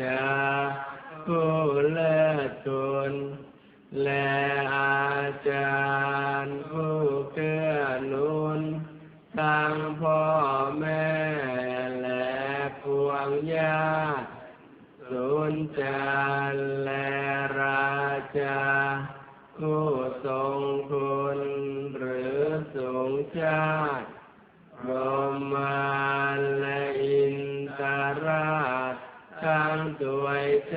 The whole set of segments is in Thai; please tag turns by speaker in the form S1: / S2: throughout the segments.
S1: จาผู้เลิศคุและอาจารย์ผู้เกื้อหนุนทั้งพ่อแม่และพวงญาติสุนจารและราชาผู้ทรงคุณหรือสูงชาติรมา เท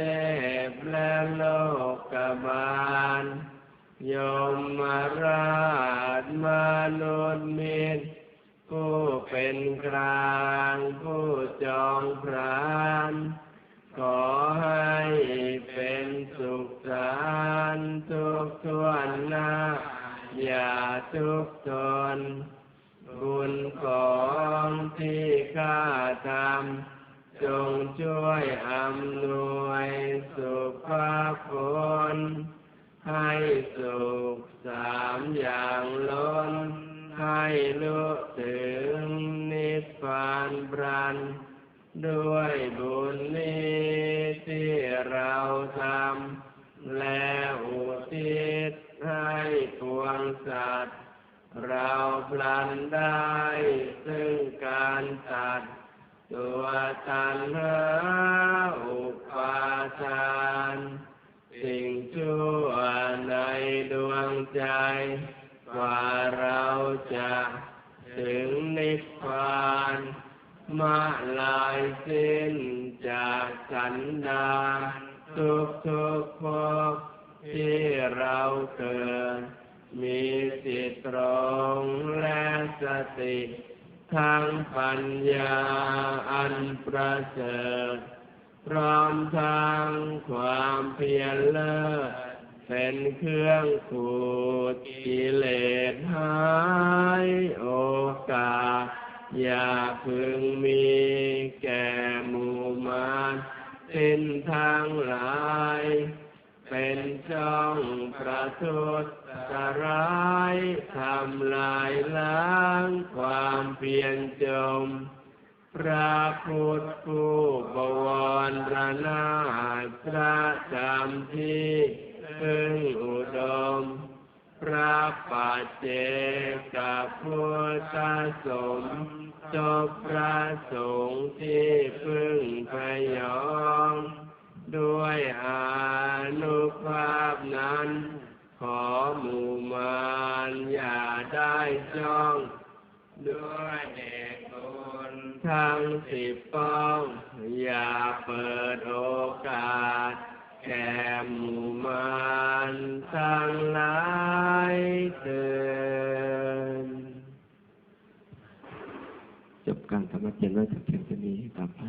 S1: พและโลกบาลยมมาราชมนุษย์มิตรผู้เป็นกลางผู้จองพรานขอให้เป็นสุขสันทุกทววนหน้าอย่าทุกข์ทน บุญของที่ข้าทำ จงช่วยอำนวยสุขภาพผลให้สุขสามอย่างล้น ให้ลุถึงนิพพานพรัน ด้วยบุญนี้ที่เราทำ และอุทิศให้ปวงสัตว์ เราพลันได้ซึ่งการตัด ตัวตันหาอุปาทาน สิ่งชั่วในดวงใจ กว่าเราจะถึงนิพพานมาลายสิ้นจากสันดานทุกทุกภพที่เราเกิด มีสิทธิตรงและสติ ทั้งปัญญาอันประเสริฐพร้อมทั้งความเพียรเลิศเป็นเครื่องขูดกิเลสหายโอกาส อย่าพึงมีแก่หมู่มารสิ้นทางหลาย เป็นช่องประทุษ ร้ายทำลายล้างความเพียรจม พระพุทธผู้บวรระนาพระธรรมที่พึ่งอุดม พระปัจเจกับพุทธสมจบพระสงฆ์ที่พึ่งพยอง ด้วยอนุภาพนั้น ขอหมู่มารอย่าได้จ้อง ด้วยเดชคุณทั้งสิบป้อง อย่าเปิดโอกาส แก่หมู่มารทั้งหลายเถิด
S2: จบการธรรมเจนไว้จากเพียงเท่านี้ต่อไป